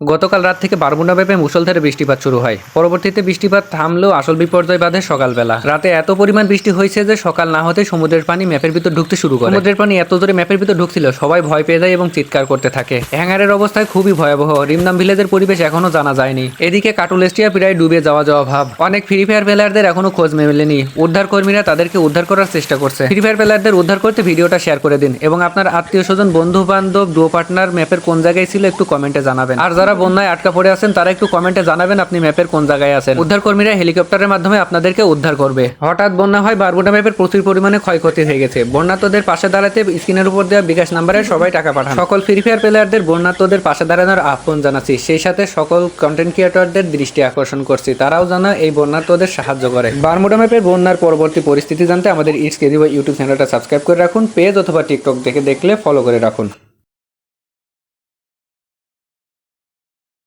গতকাল রাত থেকে বারমুন্ডা ব্যাপে মুসলধারে বৃষ্টিপাত শুরু হয়। পরবর্তীতে বৃষ্টিপাত থামলেও আসল বিপর্যয় বাধে সকালবেলা। রাতে এত পরিমাণ বৃষ্টি হয়েছে যে সকাল না হতে সমুদ্রের পানি ম্যাপের ভিতর ঢুকতে শুরু করে। সমুদ্রের পানি এত জোরে ম্যাপের ভিতর ঢুকছিল, সবাই ভয় পেয়ে যায় এবং চিৎকার করতে থাকে। হ্যাঙ্গারের অবস্থায় খুবই ভয়াবহ। রিমনাম ভিলেজের পরিবেশ এখনও জানা যায়নি। এদিকে কাটুলেস্টিয়া প্রায় ডুবে যাওয়া যাওয়া ভাব। অনেক ফ্রি ফায়ার প্লেয়ারদের এখনও খোঁজ মেলেনি। উদ্ধার কর্মীরা তাদেরকে উদ্ধার করার চেষ্টা করছে। ফ্রি ফায়ার প্লেয়ারদের উদ্ধার করতে ভিডিওটা শেয়ার করে দিন এবং আপনার আত্মীয়, স্বজন বন্ধু বান্ধব ডুও পার্টনার ম্যাপের কোন জায়গায় ছিল একটু কমেন্টে জানাবেন। আর যারা বন্যায় আটকা পড়ে আছেন, তারা একটু কমেন্টে জানাবেন আপনি ম্যাপের কোন জায়গায় আছেন। উদ্ধার কর্মীরা হেলিকপ্টারের মাধ্যমে আপনাদেরকে উদ্ধার করবে। হঠাৎ বন্যা হয় বারবুটা ম্যাপের প্রচুর পরিমাণে ক্ষয়ক্ষতি হয়ে গেছে। বন্যাত্মদের পাশে দাঁড়াতে স্ক্রিনের উপর দেওয়া বিকাশ নাম্বারে সবাই টাকা পাঠান। সকল ফ্রি ফায়ার প্লেয়ারদের বন্যাত্মদের পাশে দাঁড়ানোর আহ্বান জানাচ্ছি। সেই সাথে সকল কন্টেন্ট ক্রিয়েটরদের দৃষ্টি আকর্ষণ করছি। তারাও যেন এই বন্যাত্মদের সাহায্য করে। বারমুডা ম্যাপের বন্যার পরবর্তী পরিস্থিতি জানতে আমাদের ইটস কেজি ইউটিউব চ্যানেলটা সাবস্ক্রাইব করে রাখুন। পেজ অথবা টিকটক দেখে দেখলে ফলো করে রাখুন।